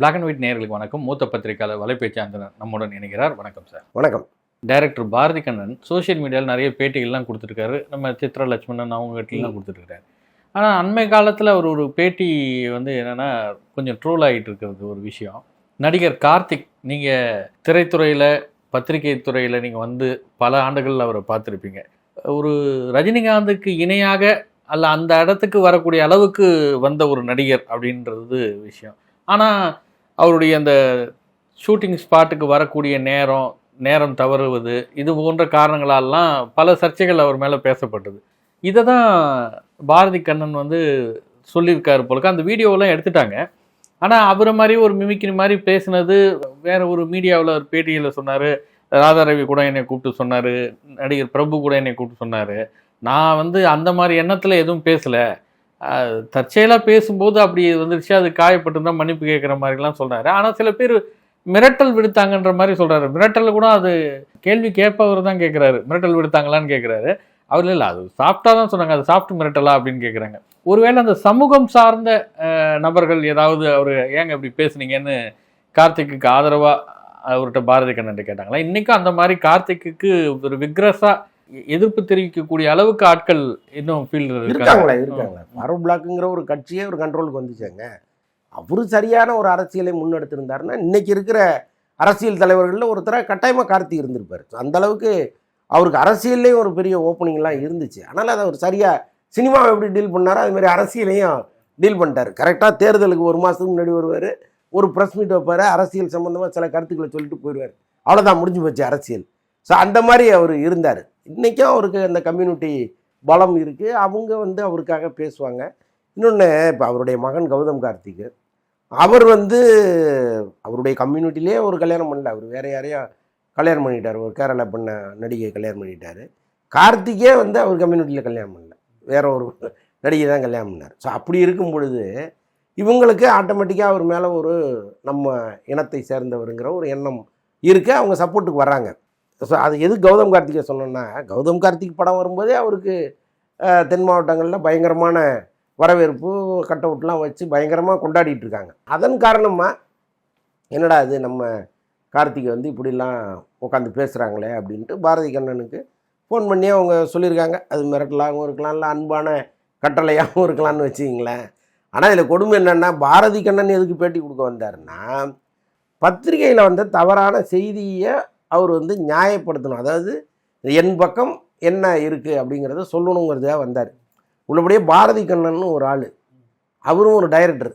Black and white நேயர்களுக்கு வணக்கம். மூத்த பத்திரிகையாளர் வலைபேச்சாந்தனர் நம்முடன் இணைகிறார். வணக்கம் சார் வணக்கம். டைரக்டர் பாரதி கண்ணன் சோஷியல் மீடியாவில் நிறைய பேட்டிகள்லாம் கொடுத்துருக்காரு. நம்ம சித்ரா லட்சுமணன் அவங்க கிட்டலாம் கொடுத்துருக்காரு ஆனால் அண்மை காலத்தில் அவர் ஒரு பேட்டி வந்து என்னென்னா கொஞ்சம் ட்ரோல் ஆகிட்டு இருக்கிறது ஒரு விஷயம். நடிகர் கார்த்திக் நீங்கள் திரைத்துறையில் பத்திரிகை துறையில் நீங்கள் வந்து பல ஆண்டுகள் அவரை பார்த்துருப்பீங்க. ஒரு ரஜினிகாந்துக்கு இணையாக அல்ல அந்த இடத்துக்கு வரக்கூடிய அளவுக்கு வந்த ஒரு நடிகர் அப்படின்றது விஷயம். ஆனால் அவருடைய அந்த ஷூட்டிங் ஸ்பாட்டுக்கு வரக்கூடிய நேரம் நேரம் தவறுவது இது போன்ற காரணங்களாலாம் பல சர்ச்சைகள் அவர் மேலே பேசப்பட்டது. இதை தான் பாரதி கண்ணன் வந்து சொல்லியிருக்காரு போலக்கு அந்த வீடியோவெல்லாம் எடுத்துட்டாங்க. ஆனால் அவரை மாதிரி ஒரு மிமிக்ரி மாதிரி பேசுனது வேற ஒரு மீடியாவில் ஒரு பேட்டியில் சொன்னார். ராதாரவி கூட என்னை கூப்பிட்டு சொன்னார். நடிகர் பிரபு கூட என்னை கூப்பிட்டு சொன்னார். நான் வந்து அந்த மாதிரி எண்ணத்தில் எதுவும் பேசலை. தற்செயலாக பேசும்போது அப்படி வந்துருச்சு அது காயப்பட்டுருந்தா மன்னிப்பு கேட்குற மாதிரிலாம் சொல்கிறாரு ஆனால் சில பேர் மிரட்டல் விடுத்தாங்கன்ற மாதிரி சொல்கிறாரு மிரட்டல் கூட அது கேள்வி கேட்பவர் தான் கேட்குறாரு மிரட்டல் விடுத்தாங்களான்னு கேட்குறாரு அவர் இல்லை அது சாப்பிட்டா தான் சொன்னாங்க. அது சாப்பிட்டு மிரட்டலா அப்படின்னு கேட்குறாங்க ஒருவேளை அந்த சமூகம் சார்ந்த நபர்கள் ஏதாவது அவர் ஏங்க இப்படி பேசுனீங்கன்னு கார்த்திக்கு ஆதரவாக அவர்கிட்ட பாரதி கண்ணன் கேட்டாங்களா? இன்றைக்கும் அந்த மாதிரி கார்த்திக்கு ஒரு விக்ரஸாக எதிர்ப்பு தெரிவிக்கக்கூடிய அளவுக்கு ஆட்கள் இன்னும் ஃபீல்டு இருக்காங்களா இருக்காங்களா ஃபாரூக் பிளாக்குங்கிற ஒரு கட்சியே ஒரு கண்ட்ரோலுக்கு வந்துச்சாங்க. அவரு சரியான ஒரு அரசியலை முன்னெடுத்திருந்தாருன்னா இன்னைக்கு இருக்கிற அரசியல் தலைவர்களில் ஒருத்தராக கட்டாயமாக கார்த்தி இருந்திருப்பார். அந்த அளவுக்கு அவருக்கு அரசியல்லே ஒரு பெரிய ஓப்பனிங்லாம் இருந்துச்சு. ஆனால் அதை அவர் சரியாக சினிமாவை எப்படி டீல் பண்ணாரோ அது மாதிரி அரசியலையும் டீல் பண்ணிட்டார். கரெக்டாக தேர்தலுக்கு ஒரு மாதத்துக்கு முன்னாடி வருவார் ஒரு ப்ரெஸ் மீட் வைப்பார் அரசியல் சம்மந்தமாக சில கருத்துக்களை சொல்லிட்டு போயிடுவார் அவ்வளோதான் முடிஞ்சு போச்சு அரசியல். ஸோ அந்த மாதிரி அவர் இருந்தார். இன்றைக்கும் அவருக்கு அந்த கம்யூனிட்டி பலம் இருக்குது அவங்க வந்து அவருக்காக பேசுவாங்க. இன்னொன்று இப்போ அவருடைய மகன் கௌதம் கார்த்திக் அவர் வந்து அவருடைய கம்யூனிட்டிலே ஒரு கல்யாணம் பண்ணல. அவர் வேற யாரையும் கல்யாணம் பண்ணிட்டார். ஒரு கேரளா பண்ண நடிகை கல்யாணம் பண்ணிட்டார். கார்த்திகே வந்து அவர் கம்யூனிட்டியில் கல்யாணம் பண்ணல. வேற ஒரு நடிகை தான் கல்யாணம் பண்ணார். ஸோ அப்படி இருக்கும் பொழுது இவங்களுக்கு ஆட்டோமேட்டிக்காக அவர் மேலே ஒரு நம்ம இனத்தை சேர்ந்தவருங்கிற ஒரு எண்ணம் இருக்குது அவங்க சப்போர்ட்டுக்கு வராங்க அது எது கௌதம் கார்த்திகை சொன்னோன்னா கௌதம் கார்த்திக் படம் வரும்போதே அவருக்கு தென் மாவட்டங்களில் பயங்கரமான வரவேற்பு கட் அவுட்லாம் வச்சு பயங்கரமாக கொண்டாடிட்டு இருக்காங்க அதன் காரணமாக என்னடா இது நம்ம கார்த்திகை வந்து இப்படிலாம் உட்காந்து பேசுகிறாங்களே அப்படின்ட்டு பாரதி கண்ணனுக்கு ஃபோன் பண்ணி அவங்க சொல்லியிருக்காங்க. அது மிரட்டலாகவும் இருக்கலாம் இல்லை அன்பான கட்டளையாகவும் இருக்கலாம்னு வச்சுக்கிங்களேன். ஆனால் இதில் கொடுமை என்னென்னா பாரதி கண்ணன் எதுக்கு பேட்டி கொடுக்க வந்தாருன்னா பத்திரிகையில் வந்த தவறான செய்தியை அவர் வந்து நியாயப்படுத்தணும். அதாவது என் பக்கம் என்ன இருக்குது அப்படிங்கிறத சொல்லணுங்கிறதுக்காக வந்தார். உள்ளபடியே பாரதி கண்ணன் ஒரு ஆள். அவரும் ஒரு டைரக்டர்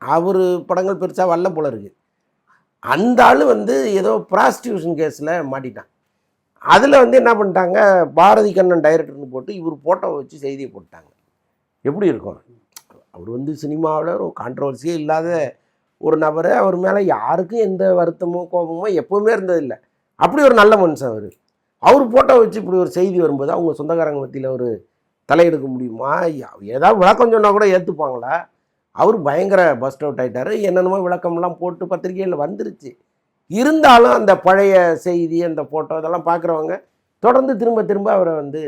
அவர் படங்கள் பெருசாக வரல போல இருக்குது அந்த ஆள் வந்து ஏதோ ப்ராஸ்டியூஷன் கேஸில் மாட்டிட்டான். அதில் வந்து என்ன பண்ணிட்டாங்க பாரதி கண்ணன் டைரக்டர்னு போட்டு இவர் ஃபோட்டோ வச்சு செய்தியை போட்டாங்க. எப்படி இருக்கும்? அவர் வந்து சினிமாவில் ஒரு கான்ட்ரவர்சியே இல்லாத ஒரு நபர். அவர் மேலே யாருக்கும் எந்த வருத்தமோ கோபமோ எப்போவுமே இருந்ததில்லை. அப்படி ஒரு நல்ல மனுஷன் அவர். அவர் ஃபோட்டோ வச்சு இப்படி ஒரு செய்தி வரும்போது அவங்க சொந்தக்காரங்க மத்தியில் ஒரு தலையெடுக்க முடியுமா? ஏதாவது விளக்கம் சொன்னால் கூட ஏற்றுப்பாங்களா அவர் பயங்கர பஸ்ட் அவுட் ஆகிட்டார் என்னென்னமோ விளக்கம்லாம் போட்டு பத்திரிகையில் வந்துருச்சு. இருந்தாலும் அந்த பழைய செய்தி அந்த ஃபோட்டோ இதெல்லாம் பார்க்குறவங்க தொடர்ந்து திரும்ப திரும்ப அவரை வந்து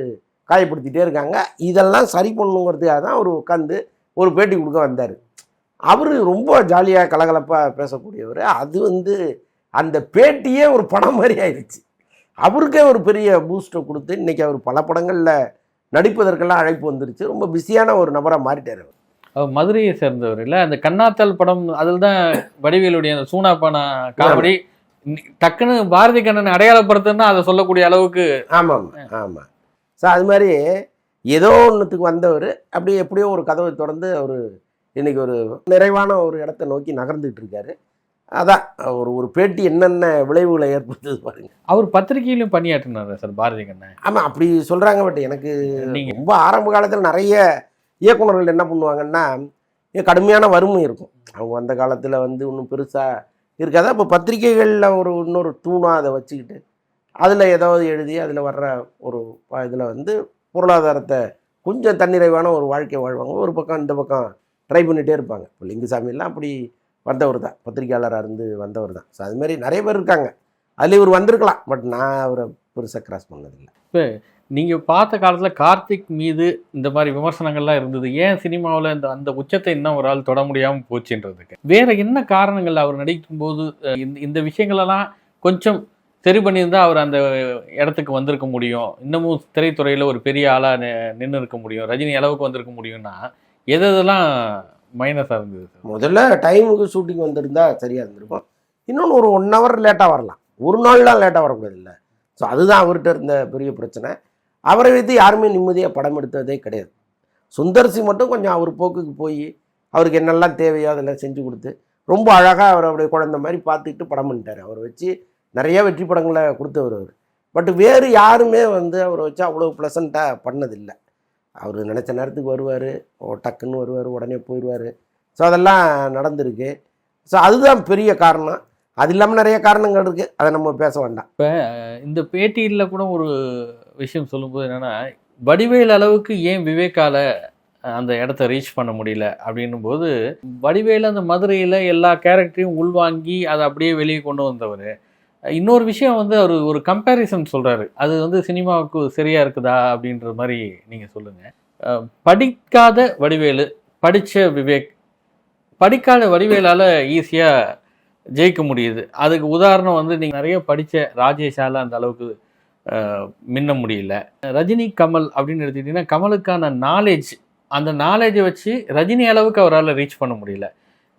காயப்படுத்திகிட்டே இருக்காங்க. இதெல்லாம் சரி பண்ணணுங்கிறதுக்காக தான் அவர் உட்காந்து ஒரு பேட்டி கொடுக்க வந்தார். அவர் ரொம்ப ஜாலியாக கலகலப்பாக பேசக்கூடியவர். அது வந்து அந்த பேட்டியே ஒரு படம் மாதிரி ஆயிடுச்சு அவருக்கே ஒரு பெரிய பூஸ்ட்டை கொடுத்து இன்னைக்கு அவர் பல படங்களில் நடிப்பதற்கெல்லாம் அழைப்பு வந்துருச்சு. ரொம்ப பிஸியான ஒரு நபராக மாறிட்டார் அவர். மதுரையை சேர்ந்தவர் இல்லை? அந்த கண்ணாத்தல் படம் அதில் தான் வடிவேலுடைய அந்த சூனா பானா காமெடி டக்குன்னு பாரதி கண்ணன் அடையாளப்படுத்துன்னா அதை சொல்லக்கூடிய அளவுக்கு ஆமாம் ஆமாம் ஸோ அது மாதிரி ஏதோ ஒன்றுத்துக்கு வந்தவர் அப்படி எப்படியோ ஒரு கதவை திறந்து அவர் இன்னைக்கு ஒரு நிறைவான ஒரு இடத்த நோக்கி நகர்ந்துட்டு இருக்காரு. அதான் ஒரு ஒரு பேட்டி என்னென்ன விளைவுகளை ஏற்படுத்துது பாருங்க. அவர் பத்திரிகையிலும் பணியாற்றினார் சார் பாரதி கண்ணன் ஆமாம் அப்படி சொல்கிறாங்க பட் எனக்கு ரொம்ப ஆரம்ப காலத்தில் நிறைய இயக்குனர்கள் என்ன பண்ணுவாங்கன்னா கடுமையான வறுமை இருக்கும். அவங்க அந்த காலத்தில் வந்து ஒன்றும் பெருசாக இருக்காது. அப்போ பத்திரிகைகளில் ஒரு இன்னொரு தூணாக அதை வச்சுக்கிட்டு அதில் ஏதாவது எழுதி அதில் வர்ற ஒரு இதில் வந்து பொருளாதாரத்தை கொஞ்சம் தன்னிறைவான ஒரு வாழ்க்கை வாழ்வாங்க. ஒரு பக்கம் இந்த பக்கம் ட்ரை பண்ணிகிட்டே இருப்பாங்க. இப்போ லிங்குசாமிலாம் அப்படி வந்தவர் தான் பத்திரிகையாளராக இருந்து வந்தவர் தான் ஸோ அது மாதிரி நிறைய பேர் இருக்காங்க. அதில் இவர் வந்திருக்கலாம். பட் நான் அவரை பெருசாக கிராஸ் பண்ணதில்லை. இப்போ நீங்கள் பார்த்த காலத்தில் கார்த்திக் மீது இந்த மாதிரி விமர்சனங்கள்லாம் இருந்தது. ஏன் சினிமாவில் இந்த அந்த உச்சத்தை இன்னும் ஒரு ஆள் தொட முடியாமல் போச்சுன்றதுக்கு? வேற என்ன காரணங்கள் அவர் நடிக்கும் போது இந்த இந்த விஷயங்களெல்லாம் கொஞ்சம் சரி பண்ணியிருந்தா அவர் அந்த இடத்துக்கு வந்திருக்க முடியும். இன்னமும் திரைத்துறையில் ஒரு பெரிய ஆளாக நின்று இருக்க முடியும். ரஜினி அளவுக்கு வந்திருக்க முடியும்னா எதெல்லாம் மைனஸாக இருந்தது முதல்ல டைமுக்கு ஷூட்டிங் வந்திருந்தா சரியாக இருந்திருக்கும். இன்னொன்று ஒரு ஒன் ஹவர் லேட்டாக வரலாம். ஒரு நாள்லாம் லேட்டாக வரக்கூடாது இல்லை ஸோ அதுதான் அவர்கிட்ட இருந்த பெரிய பிரச்சனை. அவரை வைத்து யாருமே நிம்மதியாக படம் எடுத்ததே கிடையாது. சுந்தர்சி மட்டும் கொஞ்சம் அவர் போக்குக்கு போய் அவருக்கு என்னெல்லாம் தேவையோ அதெல்லாம் செஞ்சு கொடுத்து ரொம்ப அழகாக அவர் அவருடைய குழந்தை மாதிரி பார்த்துக்கிட்டு படம் பண்ணிட்டார். அவரை வச்சு நிறைய வெற்றி படங்களை கொடுத்தவர் அவர். பட் வேறு யாருமே வந்து அவரை வச்சு அவ்வளோ ப்ளசண்ட்டாக பண்ணதில்லை. அவர் நினச்ச நேரத்துக்கு வருவார். டக்குன்னு வருவார் உடனே போயிடுவார் ஸோ அதெல்லாம் நடந்திருக்கு. ஸோ அதுதான் பெரிய காரணம். அது இல்லாமல் நிறைய காரணங்கள் இருக்குது அதை நம்ம பேச வேண்டாம். இப்போ இந்த பேட்டியில் கூட ஒரு விஷயம் சொல்லும்போது என்னென்னா வடிவேல் அளவுக்கு ஏன் விவேக்கால அந்த இடத்த ரீச் பண்ண முடியல? அப்படின்னும் போது வடிவேல் அந்த மதுரையில் எல்லா கேரக்டரையும் உள்வாங்கி அதை அப்படியே வெளியே கொண்டு வந்தவர். இன்னொரு விஷயம் வந்து அவர் ஒரு கம்பேரிசன் சொல்கிறாரு அது வந்து சினிமாவுக்கு சரியாக இருக்குதா அப்படின்ற மாதிரி நீங்கள் சொல்லுங்கள் படிக்காத வடிவேலு படித்த விவேக் படிக்காத வடிவேலால் ஈஸியாக ஜெயிக்க முடியுது. அதுக்கு உதாரணம் வந்து நீங்கள் நிறைய படித்த ராஜேஷால் அந்த அளவுக்கு மின்ன முடியல. ரஜினி கமல் அப்படின்னு எடுத்துக்கிட்டிங்கன்னா கமலுக்கான நாலேஜ் அந்த நாலேஜை வச்சு ரஜினி அளவுக்கு அவரால் ரீச் பண்ண முடியல.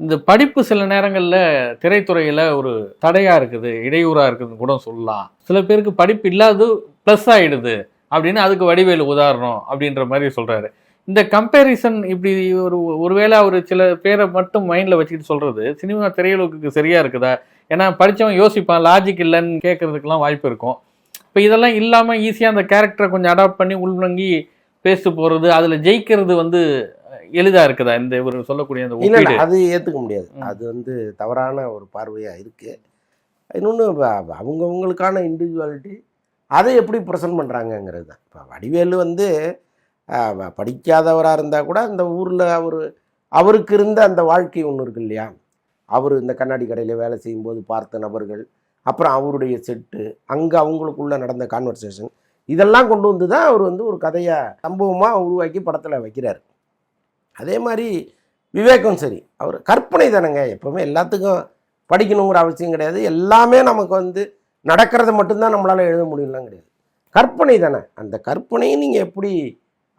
இந்த படிப்பு சில நேரங்களில் திரைத்துறையில் ஒரு தடையாக இருக்குது இடையூறாக இருக்குதுன்னு கூட சொல்லலாம். சில பேருக்கு படிப்பு இல்லாதது ப்ளஸ் ஆகிடுது அப்படின்னு அதுக்கு வடிவேலு உதாரணம் அப்படின்ற மாதிரி சொல்கிறாரு இந்த கம்பேரிசன் இப்படி ஒரு ஒருவேளை அவர் சில பேரை மட்டும் மைண்டில் வச்சுக்கிட்டு சொல்கிறது சினிமா திரையுலகுக்கு சரியாக இருக்குதா? ஏன்னா படித்தவன் யோசிப்பான் லாஜிக் இல்லைன்னு கேட்குறதுக்கெலாம் வாய்ப்பு இருக்கும். இப்போ இதெல்லாம் இல்லாமல் ஈஸியாக அந்த கேரக்டரை கொஞ்சம் அடாப்ட் பண்ணி உள்வங்கி பேசிட்டு போகிறது அதில் ஜெயிக்கிறது வந்து எளிதாக இருக்குதா? இந்த இவர் சொல்லக்கூடிய அந்த இல்லை அது ஏற்றுக்க முடியாது. அது வந்து தவறான ஒரு பார்வையாக இருக்குது இன்னொன்று அவங்கவுங்களுக்கான இண்டிவிஜுவாலிட்டி அதை எப்படி ப்ரெசென்ட் பண்ணுறாங்கங்கிறது தான். இப்போ வடிவேலு வந்து படிக்காதவராக இருந்தால் கூட அந்த ஊரில் அவர் அவருக்கு இருந்த அந்த வாழ்க்கை ஒன்று இருக்கு இல்லையா? அவர் இந்த கண்ணாடி கடையில் வேலை செய்யும்போது பார்த்த நபர்கள் அப்புறம் அவருடைய செட்டு அங்கே அவங்களுக்குள்ள நடந்த கான்வர்சேஷன் இதெல்லாம் கொண்டு வந்து தான் அவர் வந்து ஒரு கதையாக சம்பவமாக உருவாக்கி படத்தில் வைக்கிறார். அதே மாதிரி விவேகம் சரி. அவர் கற்பனை தானேங்க. எப்போவுமே எல்லாத்துக்கும் படிக்கணுங்கிற அவசியம் கிடையாது. எல்லாமே நமக்கு வந்து நடக்கிறத மட்டும்தான் நம்மளால் எழுத முடியும்லாம் கிடையாது. கற்பனை தானே. அந்த கற்பனையை நீங்கள் எப்படி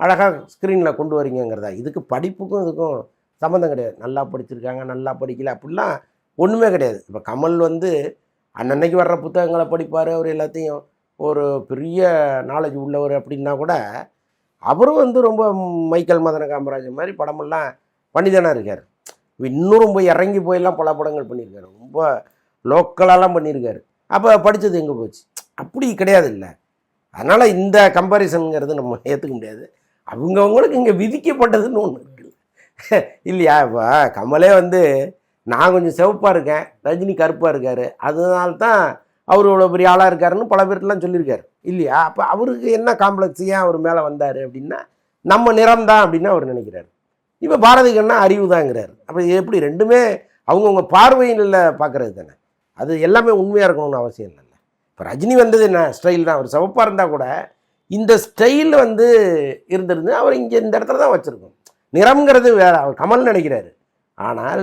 அழகாக ஸ்க்ரீனில் கொண்டு வரீங்கங்கிறதா? இதுக்கு படிப்புக்கும் இதுக்கும் சம்மந்தம் கிடையாது. நல்லா படிச்சிருக்காங்க நல்லா படிக்கல அப்படிலாம் ஒன்றுமே கிடையாது. இப்போ கமல் வந்து அன்னன்னைக்கு வர்ற புத்தகங்களை படிப்பார் அவர் எல்லாத்தையும். ஒரு பெரிய நாலேஜ் உள்ளவர் அப்படின்னா கூட அவரும் வந்து ரொம்ப மைக்கேல் மதன காமராஜர் மாதிரி படமெல்லாம் பண்ணி தானே இருக்கார். இன்னும் ரொம்ப இறங்கி போயெல்லாம் பல படங்கள் பண்ணியிருக்காரு. ரொம்ப லோக்கலாலாம் பண்ணியிருக்காரு. அப்போ படித்தது எங்கே போச்சு? அப்படி கிடையாது இல்லை. அதனால் இந்த கம்பாரிசனுங்கிறது நம்ம ஏற்றுக்க முடியாது. அவங்கவுங்களுக்கு இங்கே விதிக்கப்பட்டதுன்னு ஒன்று இருக்கு. இல்லையா? இப்போ கமலே வந்து நான் கொஞ்சம் சிவப்பாக இருக்கேன் ரஜினி கருப்பாக இருக்கார். அதனால தான் அவர் இவ்வளோ பெரிய ஆளாக இருக்காருன்னு பல பேர்லாம் சொல்லியிருக்காரு. இல்லையா? அப்போ அவருக்கு என்ன காம்ப்ளெக்ஸ் ஏன் அவர் மேலே வந்தார் அப்படின்னா நம்ம நிறம் தான் அப்படின்னு அவர் நினைக்கிறார். இப்போ பாரதி கண்ணா அறிவு தாங்கிறார் அப்போ எப்படி ரெண்டுமே அவங்கவுங்க பார்வையில் பார்க்கறது தானே. அது எல்லாமே உண்மையாக இருக்கணும்னு அவசியம் இல்லைல்ல. இப்போ ரஜினி வந்தது என்ன? ஸ்டைல் தான். அவர் சிவப்பாக இருந்தால் கூட இந்த ஸ்டைல் வந்து இருந்திருந்து அவர் இங்கே இந்த இடத்துல தான் வச்சுருக்கோம். நிறம்ங்கிறது வேற. அவர் கமல் நினைக்கிறாரு. ஆனால்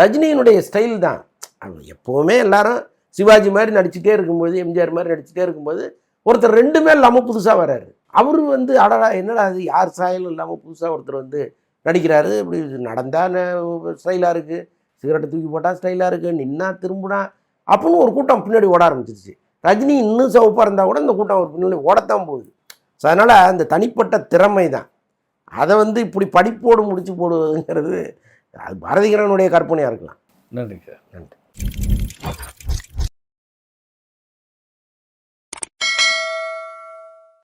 ரஜினியினுடைய ஸ்டைல் தான். அவர் எப்போவுமே எல்லாரும் சிவாஜி மாதிரி நடிச்சுட்டே இருக்கும்போது எம்ஜிஆர் மாதிரி நடிச்சுட்டே இருக்கும்போது ஒருத்தர் ரெண்டுமே இல்லாமல் புதுசாக வர்றாரு அவர் வந்து அடடா என்னடா அது யார் சாயலும் இல்லாமல் புதுசாக ஒருத்தர் வந்து நடிக்கிறாரு. இப்படி நடந்தா ஸ்டைலாக இருக்குது சிகரெட்டை தூக்கி போட்டால் ஸ்டைலாக இருக்குது நின்னா திரும்பினா அப்படின்னு ஒரு கூட்டம் பின்னாடி ஓட ஆரம்பிச்சிருச்சு. ரஜினி இன்னும் சிவப்பாக இருந்தால் கூட இந்த கூட்டம் ஒரு பின்னாடி ஓடத்தான் போகுது. ஸோ அதனால் அந்த தனிப்பட்ட திறமை தான் அதை வந்து இப்படி படிப்போடு முடிச்சு போடுவதுங்கிறது அது பாரதிகரனுடைய கற்பனையாக இருக்கலாம். நன்றி சார். நன்றி.